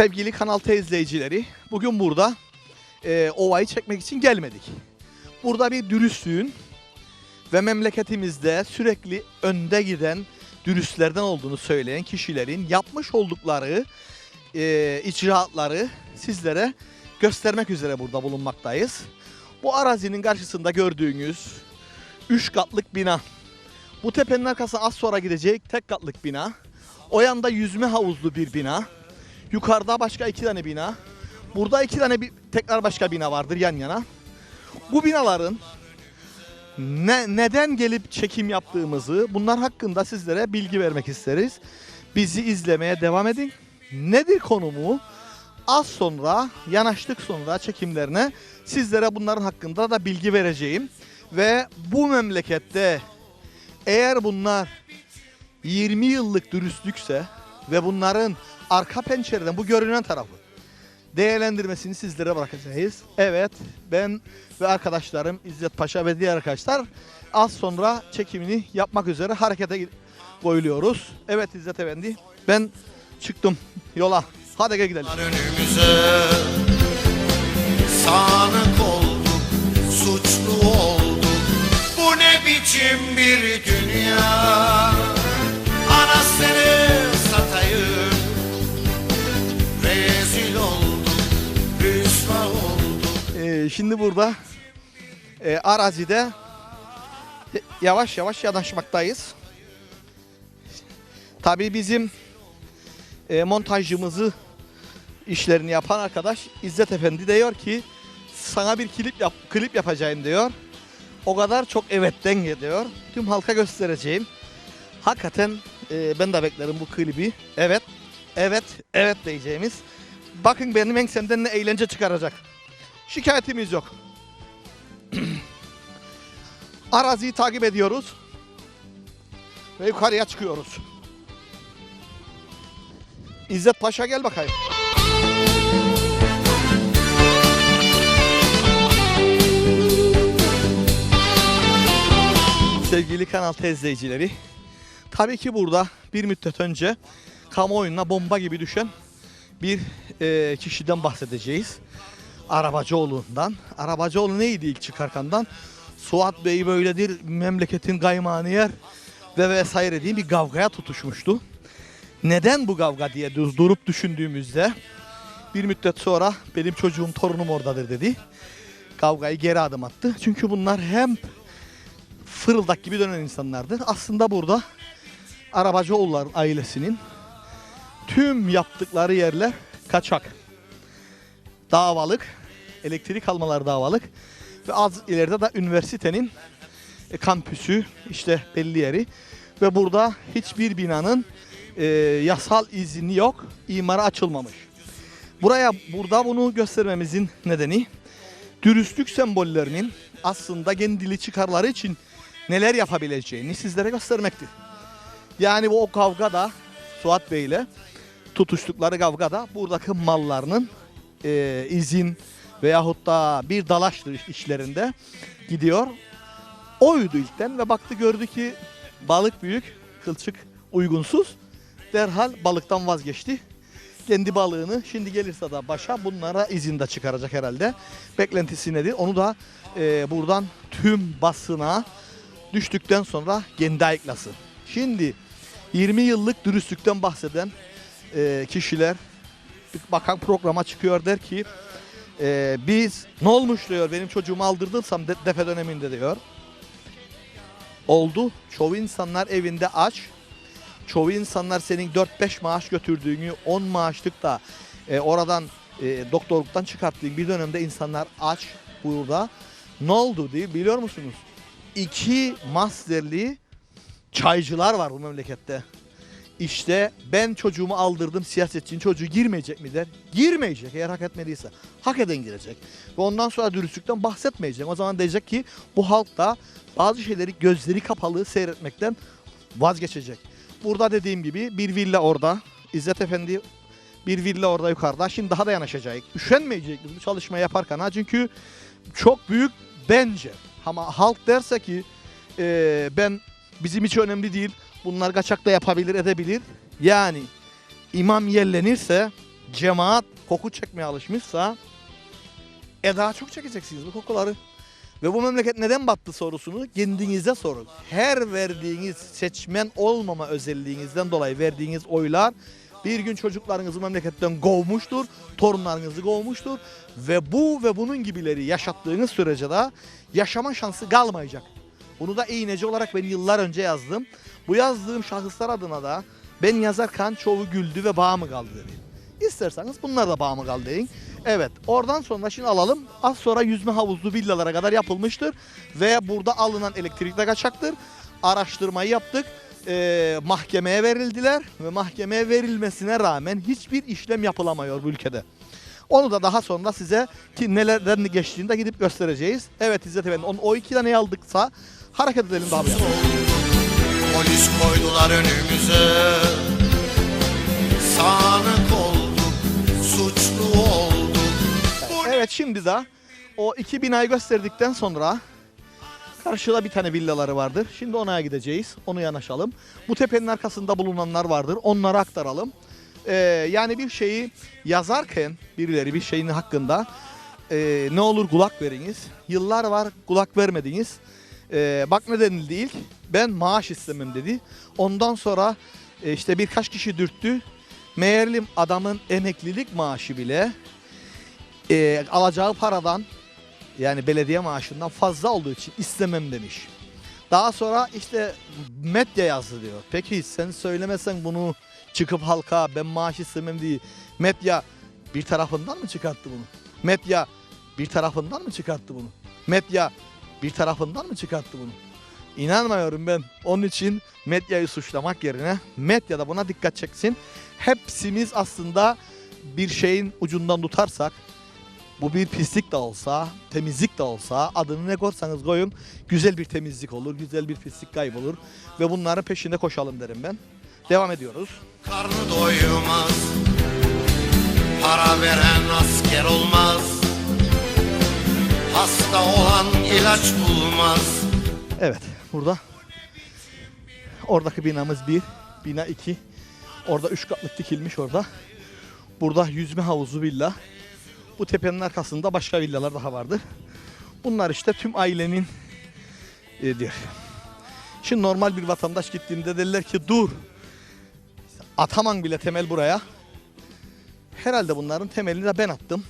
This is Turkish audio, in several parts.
Sevgili Kanal T izleyicileri, bugün burada e, ovayı çekmek için gelmedik. Burada bir dürüstlüğün ve memleketimizde sürekli önde giden dürüstlerden olduğunu söyleyen kişilerin yapmış oldukları e, icraatları sizlere göstermek üzere burada bulunmaktayız. Bu arazinin karşısında gördüğünüz 3 katlık bina. Bu tepenin arkasına az sonra gidecek tek katlık bina. O yanda yüzme havuzlu bir bina. Yukarıda başka iki tane bina. Burada iki tane bir, tekrar başka bina vardır yan yana. Bu binaların ne, neden gelip çekim yaptığımızı bunlar hakkında sizlere bilgi vermek isteriz. Bizi izlemeye devam edin. Nedir konumu? Az sonra yanaştık sonra çekimlerine sizlere bunların hakkında da bilgi vereceğim. Ve bu memlekette eğer bunlar 20 yıllık dürüstlükse ve bunların arka pencereden bu görünen tarafı değerlendirmesini sizlere bırakacağız. Evet ben ve arkadaşlarım İzzet Paşa ve diğer arkadaşlar az sonra çekimini yapmak üzere harekete koyuluyoruz. Evet İzzet Efendi ben çıktım yola. Hadi gel gidelim. önümüze Sanık şimdi burada e, arazide yavaş yavaş yanaşmaktayız. Tabii bizim e, montajımızı işlerini yapan arkadaş İzzet Efendi diyor ki sana bir klip yap, klip yapacağım diyor. O kadar çok evetten geliyor. Tüm halka göstereceğim. Hakikaten e, ben de beklerim bu klibi. Evet, evet, evet diyeceğimiz. Bakın benim ensemden ne eğlence çıkaracak. Şikayetimiz yok. Araziyi takip ediyoruz. Ve yukarıya çıkıyoruz. İzzet Paşa gel bakayım. Sevgili kanal T izleyicileri. Tabii ki burada bir müddet önce kamuoyuna bomba gibi düşen bir e, kişiden bahsedeceğiz. Arabacıoğlu'ndan. Arabacıoğlu neydi ilk çıkarkandan? Suat Bey böyledir, memleketin kaymağını yer ve vesaire diye bir kavgaya tutuşmuştu. Neden bu kavga diye durup düşündüğümüzde bir müddet sonra benim çocuğum torunum oradadır dedi. Kavgayı geri adım attı. Çünkü bunlar hem fırıldak gibi dönen insanlardır. Aslında burada Arabacıoğulların ailesinin tüm yaptıkları yerler kaçak. Davalık, elektrik almalar davalık ve az ileride de üniversitenin e, kampüsü işte belli yeri ve burada hiçbir binanın e, yasal izni yok, imara açılmamış. Buraya burada bunu göstermemizin nedeni dürüstlük sembollerinin aslında kendili çıkarları için neler yapabileceğini sizlere göstermektir. Yani bu o kavgada Suat Bey ile tutuştukları kavgada buradaki mallarının e, izin veyahut da bir dalaş işlerinde gidiyor. Oydu ilkten ve baktı gördü ki balık büyük, kılçık uygunsuz. Derhal balıktan vazgeçti. Kendi balığını şimdi gelirse de başa bunlara izin de çıkaracak herhalde. Beklentisi nedir? Onu da e, buradan tüm basına düştükten sonra kendi ayıklasın. Şimdi 20 yıllık dürüstlükten bahseden e, kişiler bakan programa çıkıyor der ki e, biz ne olmuş diyor benim çocuğumu aldırdıysam de, defe döneminde diyor. Oldu. Çoğu insanlar evinde aç. Çoğu insanlar senin 4-5 maaş götürdüğünü 10 maaşlık da e, oradan e, doktorluktan çıkarttığın bir dönemde insanlar aç burada. Ne oldu diye biliyor musunuz? İki masterli çaycılar var bu memlekette. İşte ben çocuğumu aldırdım siyasetçinin çocuğu girmeyecek mi der? Girmeyecek eğer hak etmediyse. Hak eden girecek. Ve ondan sonra dürüstlükten bahsetmeyecek. O zaman diyecek ki bu halk da bazı şeyleri gözleri kapalı seyretmekten vazgeçecek. Burada dediğim gibi bir villa orada. İzzet Efendi bir villa orada yukarıda. Şimdi daha da yanaşacak. Üşenmeyecek bu çalışmayı yaparken. Ha çünkü çok büyük bence. Ama halk derse ki "Ee, ben bizim hiç önemli değil. Bunlar kaçak da yapabilir edebilir. Yani imam yerlenirse cemaat koku çekmeye alışmışsa e daha çok çekeceksiniz bu kokuları. Ve bu memleket neden battı sorusunu kendinize sorun. Her verdiğiniz seçmen olmama özelliğinizden dolayı verdiğiniz oylar bir gün çocuklarınızı memleketten kovmuştur, torunlarınızı kovmuştur ve bu ve bunun gibileri yaşattığınız sürece de yaşama şansı kalmayacak. Bunu da iğneci olarak ben yıllar önce yazdım. Bu yazdığım şahıslar adına da ben yazarken çoğu güldü ve bağ mı kaldı dedi. İsterseniz bunlar da bağ mı kaldı deyin. Evet oradan sonra şimdi alalım. Az sonra yüzme havuzlu villalara kadar yapılmıştır. Ve burada alınan elektrik de kaçaktır. Araştırmayı yaptık. Ee, mahkemeye verildiler ve mahkemeye verilmesine rağmen hiçbir işlem yapılamıyor bu ülkede. Onu da daha sonra size ki nelerden geçtiğinde gidip göstereceğiz. Evet İzzet Efendi onu, o iki taneyi aldıksa hareket edelim daha bir yana. Polis koydular önümüze Sanık olduk Suçlu olduk Evet şimdi de o iki binayı gösterdikten sonra karşıda bir tane villaları vardır. Şimdi ona gideceğiz. Onu yanaşalım. Bu tepenin arkasında bulunanlar vardır. Onları aktaralım. Ee, yani bir şeyi yazarken birileri bir şeyin hakkında e, ne olur kulak veriniz. Yıllar var kulak vermediniz. Ee, bak ne denildi ilk? Ben maaş istemem dedi. Ondan sonra e, işte birkaç kişi dürttü. Meğerlim adamın emeklilik maaşı bile e, alacağı paradan yani belediye maaşından fazla olduğu için istemem demiş. Daha sonra işte medya yazdı diyor. Peki sen söylemesen bunu çıkıp halka ben maaş istemem diye medya bir tarafından mı çıkarttı bunu? Medya bir tarafından mı çıkarttı bunu? Medya bir tarafından mı çıkarttı bunu? İnanmıyorum ben. Onun için medyayı suçlamak yerine medya da buna dikkat çeksin. Hepsimiz aslında bir şeyin ucundan tutarsak bu bir pislik de olsa, temizlik de olsa adını ne koysanız koyun güzel bir temizlik olur, güzel bir pislik kaybolur ve bunların peşinde koşalım derim ben. Devam ediyoruz. Karnı doymaz Para veren asker olmaz Hasta olan ilaç bulmaz Evet, burada oradaki binamız bir, bina iki. Orada üç katlık dikilmiş orada. Burada yüzme havuzu villa. Bu tepenin arkasında başka villalar daha vardır. Bunlar işte tüm ailenin e, dir. Şimdi normal bir vatandaş gittiğinde derler ki dur. Ataman bile temel buraya. Herhalde bunların temelini de ben attım.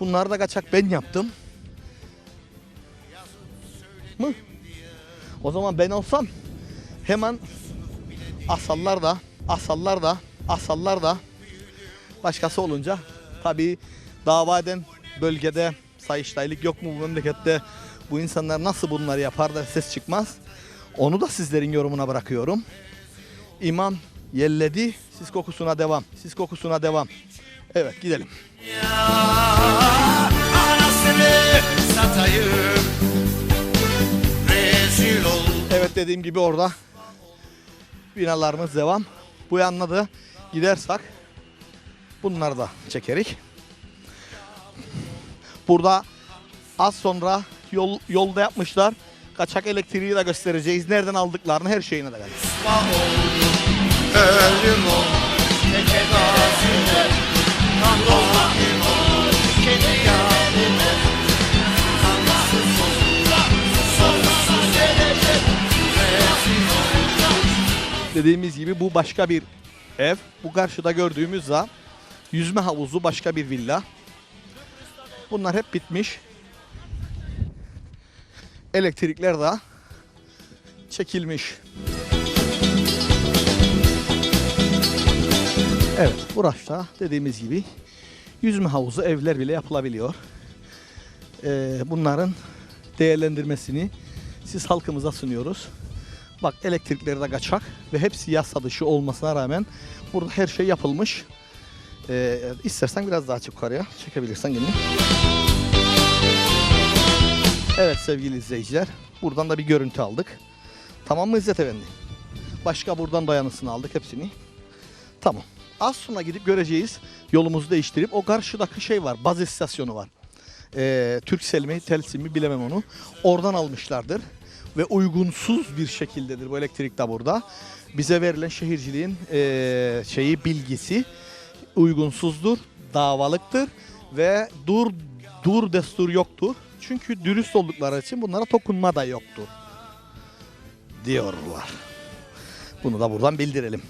Bunları da kaçak ben yaptım. Mı? O zaman ben olsam hemen asallar da, asallar da, asallar da başkası olunca tabii dava eden bölgede sayıştaylık yok mu bu memlekette bu insanlar nasıl bunları yapar da ses çıkmaz. Onu da sizlerin yorumuna bırakıyorum. İmam yelledi, sis kokusuna devam, sis kokusuna devam. Evet gidelim. Ya anasını satayım Rezil Evet dediğim gibi orada binalarımız devam. Bu yanına da gidersek bunları da çekerik. Burada az sonra yol yolda yapmışlar. Kaçak elektriği de göstereceğiz. Nereden aldıklarını her şeyine de Dediğimiz gibi bu başka bir ev. Bu karşıda gördüğümüz de yüzme havuzu başka bir villa. Bunlar hep bitmiş. Elektrikler de çekilmiş. Evet, burası dediğimiz gibi yüzme havuzu evler bile yapılabiliyor. Ee, bunların değerlendirmesini siz halkımıza sunuyoruz. Bak elektrikleri de kaçak ve hepsi yasa dışı olmasına rağmen burada her şey yapılmış. Ee, istersen biraz daha yukarıya çekebilirsen kendini. Evet sevgili izleyiciler buradan da bir görüntü aldık. Tamam mı İzzet Efendi? Başka buradan dayanısını aldık hepsini. Tamam. Az sonra gidip göreceğiz. Yolumuzu değiştirip o karşıdaki şey var. Baz istasyonu var. Ee, Türksel mi, Telsim mi bilemem onu. Oradan almışlardır. Ve uygunsuz bir şekildedir bu elektrik de burada. Bize verilen şehirciliğin ee, şeyi bilgisi uygunsuzdur, davalıktır ve dur dur destur yoktur. Çünkü dürüst oldukları için bunlara dokunma da yoktur diyorlar. Bunu da buradan bildirelim.